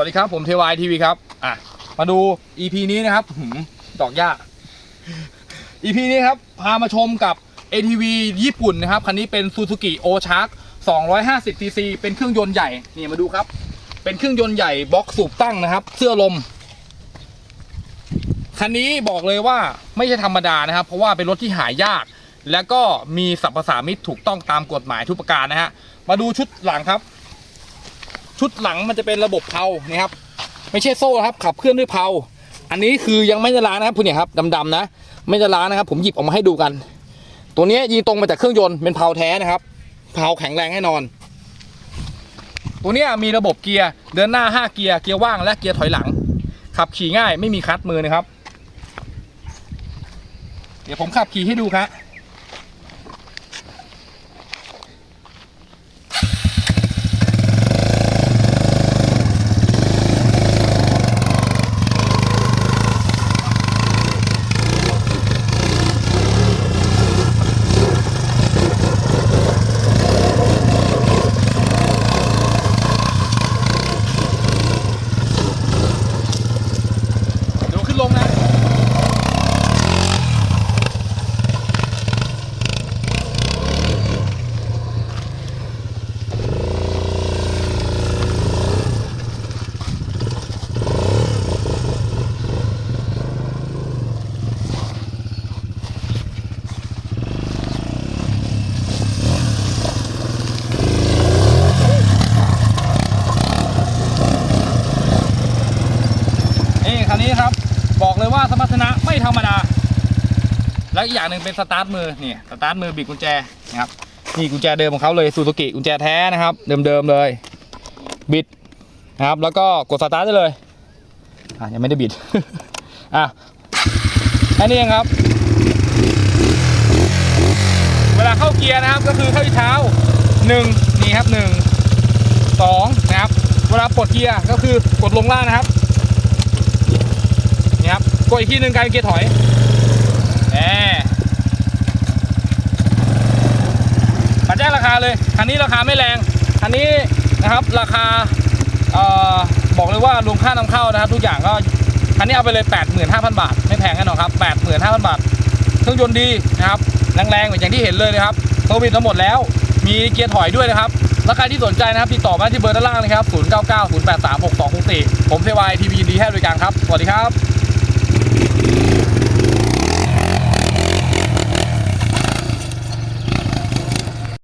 วัสดีครับ ผมเทวายทีวีครับ อะ มาดู EP นี้นะครับหืมดอกหญ้า EP นี้ครับ พามาชมกับ ATV ญี่ปุ่นนะครับ คันนี้เป็น Suzuki o c h a r k 250 cc เป็นเครื่องยนต์ใหญ่ นี่มาดูครับ เป็นเครื่องยนต์ใหญ่บล็อกสูบตั้งนะครับ เสื้อลม คันนี้บอกเลยว่าไม่ใช่ธรรมดานะครับ เพราะว่าเป็นรถที่หายาก และก็มีสรรพสามิตถูกต้องตามกฎหมายทุกประการนะฮะ มาดูชุดหลังครับ ชุดหลังมันจะเป็นระบบเพลานี่ครับไม่ใช่โซ่ครับขับเคลื่อนด้วยเพลาอันนี้คือยังไม่ได้ล้างนะครับคุณเนี่ยครับดำๆนะ ไม่ได้ล้างนะครับ ผมหยิบออกมาให้ดูกัน ตัวนี้ยิงตรงมาจากเครื่องยนต์เป็นเพลาแท้นะครับเพลาแข็งแรงแน่นอน ตัวนี้มีระบบเกียร์เดินหน้า 5 เกียร์เกียร์ว่างและเกียร์ถอยหลัง ขับขี่ง่ายไม่มีคัตมือนะครับ เดี๋ยวผมขับขี่ให้ดูครับ คันนี้ครับ บอกเลยว่าสมรรถนะไม่ธรรมดา แล้วอีกอย่างหนึ่งเป็นสตาร์ทมือนี่สตาร์ทมือบิดกุญแจนะครับนี่กุญแจเดิมของเขาเลยซูซูกิกุญแจแท้นะครับ เดิมๆเลย บิดนะครับ แล้วก็กดสตาร์ทได้เลยอะยังไม่ได้บิดอะแค่นี้เองครับ เวลาเข้าเกียร์นะครับก็คือเข้าที่เท้าหนึ่งนี่ครับหนึ่งสองนะครับ เวลาปลดเกียร์ก็คือกดลงล่างนะครับ กดอีกทีหนึ่งกลายเป็นเกียร์ถอยแหมปัดแจ้งราคาเลย คันนี้ราคาไม่แรง คันนี้นะครับราคาเอ่อบอกเลยว่ารวมค่านำเข้านะครับทุกอย่างก็คันนี้เอาไปเลย 85,000 บาท ไม่แพงแน่นอนครับ 85,000 บาท เครื่องยนต์ดีนะครับแรงๆเหมือนอย่างที่เห็นเลยนะครับโซวิดทั้งหมดแล้ว มีเกียร์ถอยด้วยนะครับแล้วใครที่สนใจนะครับติดต่อมาที่เบอร์ด้านล่างนะครับ 099 083 6264 ผมเซวายทีวีดีให้บริการครับ สวัสดีครับ